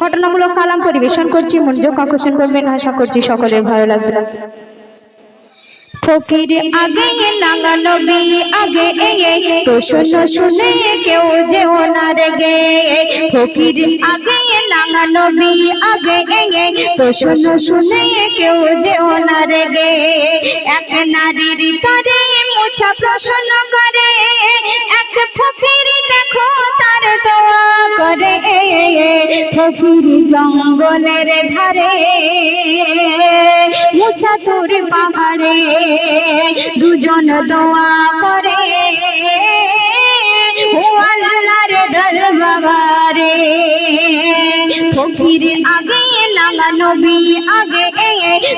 ঘটনামূলক কালাম পরিবেশন করছি, মনোযোগ আকর্ষণ করবেন, আশা করছি সকলের ভালো লাগবে। ফকির আগে নাঙ্গা নবী, আগে এ প্রশ্ন শুনে কেউ যে ওনার গে ফকির আগে নাঙ্গা নবী, আগে এ প্রশ্ন শুনে কেউ যে ওনার গে এক নারীর তরে মুছা প্রশ্ন করে। ফকির জঙ্গলের ধারে মুসাসুর পাহাড়ে দুজন দোয়া করে। ফকির আগে লাগা নবী আগে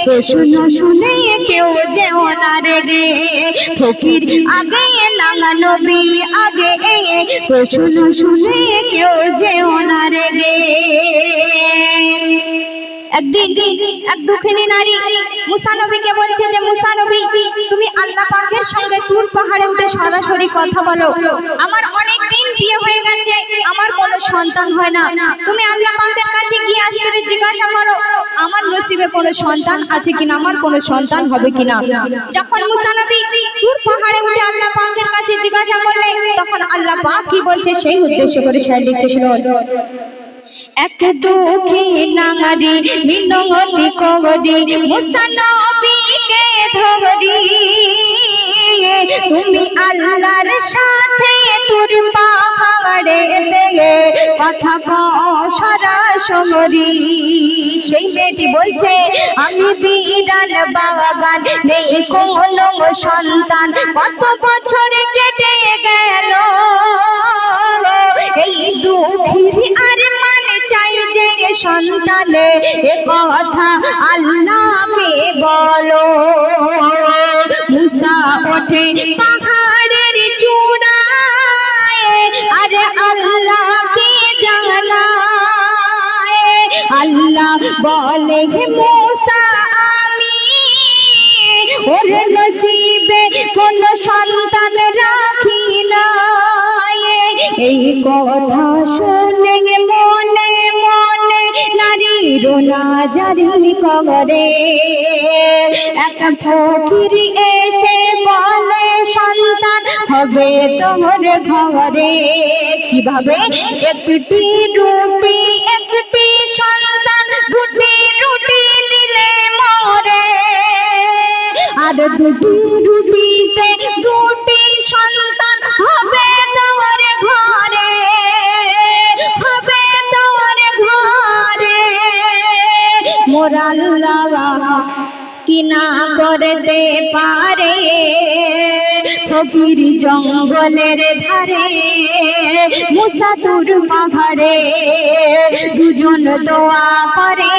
প্রশ্ন শুনে কেউ যে ওনার গে। ফকির আগে লাগা নবী আগে প্রশ্ন শুনে কেউ যে ওনার গে। একদিন এক দুঃখিনী নারী বলছে যে তুমি আল্লাহ পাকের সঙ্গে তুর পাহাড়ে উঠে সরাসরি কথা বলো। আমার অনেক দিন বিয়ে হয়ে গেছে, আমার কোনো সন্তান হয় না। তুমি আল্লাহ পাকের নসিবে কোনো সন্তান, আছে কিনা আমার কোনো সন্তান হবে কিনা? যখন মুসা নবী তুর পাহাড়ে উঠে আল্লাহ পাকের কাছে জিজ্ঞাসা করলে, তখন আল্লাহ পাক কি বলছে? সেই উদ্দেশ্য করে সে লিখছে শুনুন এক দুঃখী নাঙারি মিনতি করি মুসানবীকে ধরি তুমি আল্লাহর সাথে তোর পাহাড়ে দেগে কথা কও সেই মেয়েটি বলছে, আমি বিড়াল বাগান, নেই কোনো সন্তান। কত বছর কেটে গেল এই দুঃখীর আর মানে চাই যে সন্তানে, এ কথা আল্লাহকে বলো। মুসা ওঠে বলে মুসা, আমি ওর নসিবে কোন সন্তান রাখি না এই কথা শুনে মনে মনে নারীর না জারি করে। এক ফকির এসে বলে, সন্তান হবে তোমার ঘরে। কীভাবে? একটি রুটি একটি সন্তান আর দুটি রুটিতে দুটি সন্তান হবে তোমার ঘরে, হবে তোমার ঘরে। মোরাল্লাহ কিনা করতে পারে, ফকির জঙ্গলের ধারে মুসাতুর পাহাড়ে দুজন দোয়া করে।